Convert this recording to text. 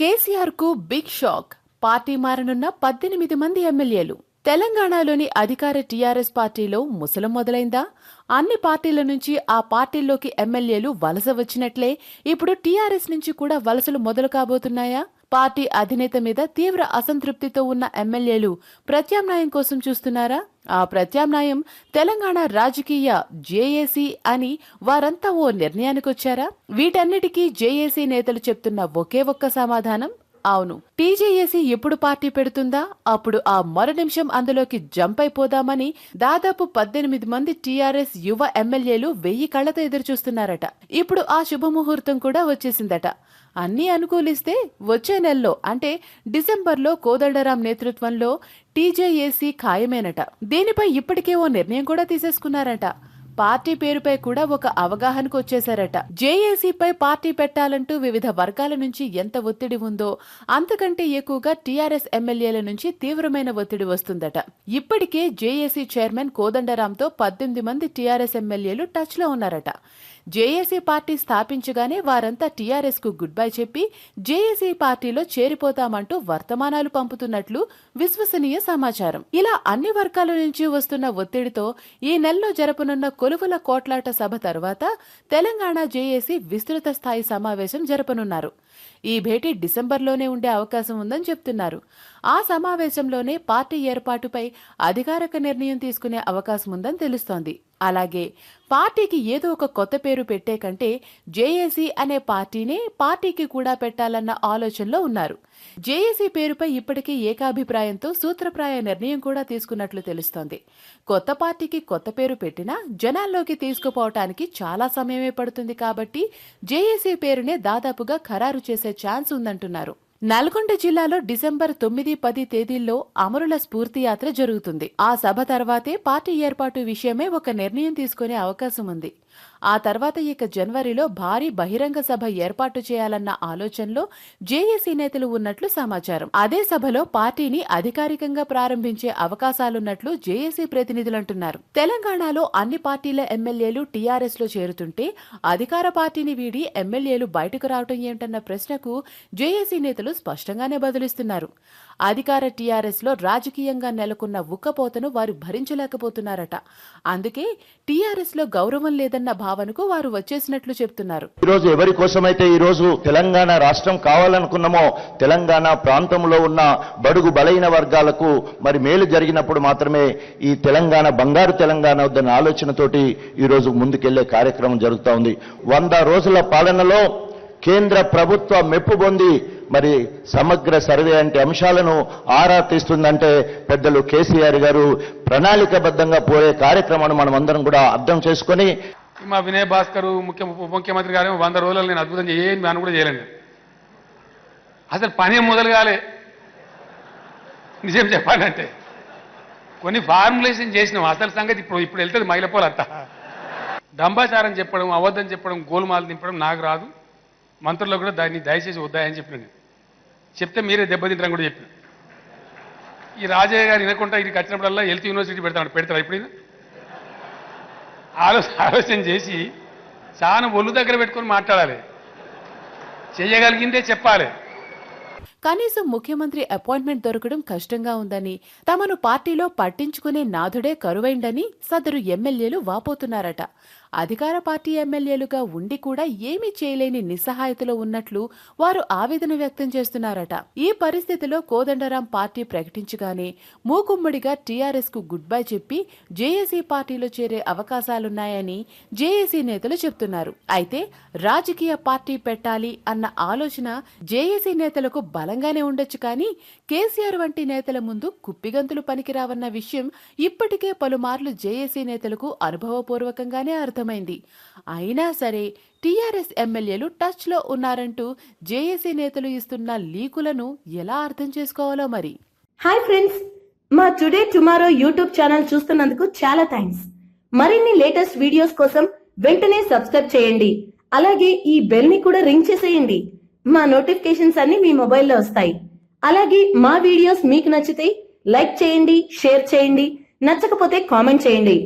కేసీఆర్కు big shock. Party మారనున్న పద్దెనిమిది మంది ఎమ్మెల్యేలు. తెలంగాణలోని అధికార టీఆర్ఎస్ పార్టీలో ముసలం మొదలైందా? అన్ని పార్టీల నుంచి ఆ పార్టీల్లోకి ఎమ్మెల్యేలు వలస వచ్చినట్లే? ఇప్పుడు టీఆర్ఎస్ నుంచి కూడా వలసలు మొదలు కాబోతున్నాయా? పార్టీ అధినేత మీద తీవ్ర అసంతృప్తితో ఉన్న ఎమ్మెల్యేలు ప్రత్యామ్నాయం కోసం చూస్తున్నారా? ఆ ప్రత్యామ్నాయం తెలంగాణ రాజకీయ జేఏసీ అని వారంతా ఓ నిర్ణయానికొచ్చారా? వీటన్నిటికీ జేఏసీ నేతలు చెప్తున్న ఒకే ఒక్క సమాధానం అవును. టీజేఏసీ ఎప్పుడు పార్టీ పెడుతుందా? అప్పుడు ఆ మరు నిమిషం అందులోకి జంప్ అయిపోదామని దాదాపు పద్దెనిమిది మంది టీఆర్ఎస్ యువ ఎమ్మెల్యేలు వెయ్యి కళ్ళతో ఎదురుచూస్తున్నారట. ఇప్పుడు ఆ శుభముహూర్తం కూడా వచ్చేసిందట. అన్నీ అనుకూలిస్తే వచ్చే నెలలో అంటే డిసెంబర్లో కోదండరాం నేతృత్వంలో టీజేఏసీ ఖాయమేనట. దీనిపై ఇప్పటికే ఓ నిర్ణయం కూడా తీసేసుకున్నారట. పార్టీ పేరుపై కూడా ఒక అవగాహనకు వచ్చేశారట. జేఏసీపై పార్టీ పెట్టాలంటూ వివిధ వర్గాల నుంచి ఎంత ఒత్తిడి ఉందో అంతకంటే ఎక్కువగా టీఆర్ఎస్ ఎమ్మెల్యేల నుంచి తీవ్రమైన ఒత్తిడి వస్తుందట. ఇప్పటికే జేఏసీ చైర్మన్ కోదండరాంతో పద్దెనిమిది మంది టీఆర్ఎస్ ఎమ్మెల్యేలు టచ్లో ఉన్నారట. జేఏసీ పార్టీ స్థాపించగానే వారంతా టీఆర్ఎస్కు గుడ్ బై చెప్పి జేఏసీ పార్టీలో చేరిపోతామంటూ వర్తమానాలు పంపుతున్నట్లు విశ్వసనీయ సమాచారం. ఇలా అన్ని వర్గాల నుంచి వస్తున్న ఒత్తిడితో ఈ నెలలో జరపనున్న కొలువుల కోట్లాట సభ తర్వాత తెలంగాణ జేఏసీ విస్తృత స్థాయి సమావేశం జరపనున్నారు. ఈ భేటీ డిసెంబర్లోనే ఉండే అవకాశం ఉందని చెప్తున్నారు. ఆ సమావేశంలోనే పార్టీ ఏర్పాటుపై అధికారిక నిర్ణయం తీసుకునే అవకాశం ఉందని తెలుస్తోంది. అలాగే పార్టీకి ఏదో ఒక కొత్త పేరు పెట్టే కంటే జేఏసీ అనే పార్టీనే పార్టీకి కూడా పెట్టాలన్న ఆలోచనలో ఉన్నారు. జేఏసీ పేరుపై ఇప్పటికే ఏకాభిప్రాయంతో సూత్రప్రాయ నిర్ణయం కూడా తీసుకున్నట్లు తెలుస్తోంది. కొత్త పార్టీకి కొత్త పేరు పెట్టినా జనాల్లోకి తీసుకుపోవటానికి చాలా సమయమే పడుతుంది కాబట్టి జేఏసీ పేరునే దాదాపుగా ఖరారు చేసే ఛాన్స్ ఉందంటున్నారు. నల్గొండ జిల్లాలో డిసెంబర్ తొమ్మిది పది తేదీల్లో అమరుల స్ఫూర్తి యాత్ర జరుగుతుంది. ఆ సభ తర్వాతే పార్టీ ఏర్పాటు విషయమే ఒక నిర్ణయం తీసుకునే అవకాశం ఉంది. ఆ తర్వాత ఇక జనవరిలో భారీ బహిరంగ సభ ఏర్పాటు చేయాలన్న ఆలోచనలో జేఏసీ నేతలు ఉన్నట్లు సమాచారం. అదే సభలో పార్టీని అధికారికంగా ప్రారంభించే అవకాశాలున్నట్లు జేఏసీ ప్రతినిధులంటున్నారు తెలంగాణలో అన్ని పార్టీల ఎమ్మెల్యేలు టీఆర్ఎస్లో చేరుతుంటే అధికార పార్టీని వీడి ఎమ్మెల్యేలు బయటకు రావటం ఏంటన్న ప్రశ్నకు జేఏసీ నేతలు స్పష్టంగానే బదులిస్తున్నారు. అధికార టీఆర్ఎస్లో రాజకీయంగా నెలకొన్న ఉక్కపోతను వారు భరించలేకపోతున్నారట. అందుకే టీఆర్ఎస్లో గౌరవం లేదని లేదన్న భావనకు వారు వచ్చేసినట్లు చెప్తున్నారు. ఈరోజు ఎవరి కోసమైతే ఈరోజు తెలంగాణ రాష్ట్రం కావాలనుకున్నామో తెలంగాణ ప్రాంతంలో ఉన్న బడుగు బలైన వర్గాలకు మరి మేలు జరిగినప్పుడు మాత్రమే ఈ తెలంగాణ బంగారు తెలంగాణ వద్దన్న ఆలోచనతోటి ఈరోజు ముందుకెళ్ళే కార్యక్రమం జరుగుతూ ఉంది. వంద రోజుల పాలనలో కేంద్ర ప్రభుత్వ మెప్పు పొంది మరి సమగ్ర సర్వే అంటే అంశాలను ఆరా తీస్తుందంటే పెద్దలు కేసీఆర్ గారు ప్రణాళికబద్ధంగా పోయే కార్యక్రమాన్ని మనం అందరం కూడా అర్థం చేసుకొని మా వినయ్ భాస్కర్ ముఖ్య ఉప ముఖ్యమంత్రి గారు వంద రోజులు నేను అద్భుతం ఏం అని కూడా చేయలేండి. అసలు పని మొదలు కాలే. నిజం చెప్పాలంటే. కొన్ని ఫార్ములేషన్ చేసినాం. అసలు సంగతి ఇప్పుడు ఇప్పుడు వెళ్తుంది మైలపోలంతా డంబాచారం చెప్పడం అబద్ధం చెప్పడం గోల్మాలు నింపడం నాకు రాదు. మంత్రుల్లో కూడా దాన్ని దయచేసి వద్దాయని చెప్పిన నేను. చెప్తే మీరే దెబ్బతింటారని కూడా చెప్పిన. ఈ రాజయ్య గారు వినకుండా ఇక్కడికి వచ్చినప్పుడల్లా హెల్త్ యూనివర్సిటీ పెడతాడు పెడతారా ఇప్పుడు ఆలో ఆలోచన ఆలోచన చేసి చాలా ఒళ్ళు దగ్గర పెట్టుకొని మాట్లాడాలి. చెయ్యగలిగిందే చెప్పాలి. కనీసం ముఖ్యమంత్రి అపాయింట్మెంట్ దొరకడం కష్టంగా ఉందని తమను పార్టీలో పట్టించుకునే నాథుడే కరువైందని సదరు ఎమ్మెల్యేలు వాపోతున్నారట. అధికార పార్టీ ఎమ్మెల్యేలుగా ఉండి కూడా ఏమీ చేయలేని నిస్సహాయతలో ఉన్నట్లు వారు ఆవేదన వ్యక్తం చేస్తున్నారట. ఈ పరిస్థితిలో కోదండరాం పార్టీ ప్రకటించగానే మూకుమ్మడిగా టీఆర్ఎస్కు గుడ్ బై చెప్పి జేఏసీ పార్టీలో చేరే అవకాశాలున్నాయని జేఏసీ నేతలు చెప్తున్నారు. అయితే రాజకీయ పార్టీ పెట్టాలి అన్న ఆలోచన జేఏసీ నేతలకు బలంగానే ఉండొచ్చు కానీ కేసీఆర్ వంటి నేతల ముందు కుప్పిగంతులు పనికిరావన్న విషయం ఇప్పటికే పలుమార్లు జేఏసీ నేతలకు అనుభవపూర్వకంగానే అర్థం అర్థమైంది. అయినా సరే టీఆర్ఎస్ ఎమ్మెల్యేలు టచ్లో ఉన్నారంటూ జేఏసీ నేతలు ఇస్తున్న లీకులను ఎలా అర్థం చేసుకోవాలో మరి? హాయ్ ఫ్రెండ్స్ మా టుడే టుమారో యూట్యూబ్ ఛానల్ చూస్తున్నందుకు చాలా థ్యాంక్స్ మరిన్ని లేటెస్ట్ వీడియోస్ కోసం వెంటనే సబ్స్క్రైబ్ చేయండి. అలాగే ఈ బెల్ని కూడా రింగ్ చేసేయండి. మా నోటిఫికేషన్స్ అన్ని మీ మొబైల్లో వస్తాయి. అలాగే మా వీడియోస్ మీకు నచ్చితే లైక్ చేయండి షేర్ చేయండి. నచ్చకపోతే కామెంట్ చేయండి.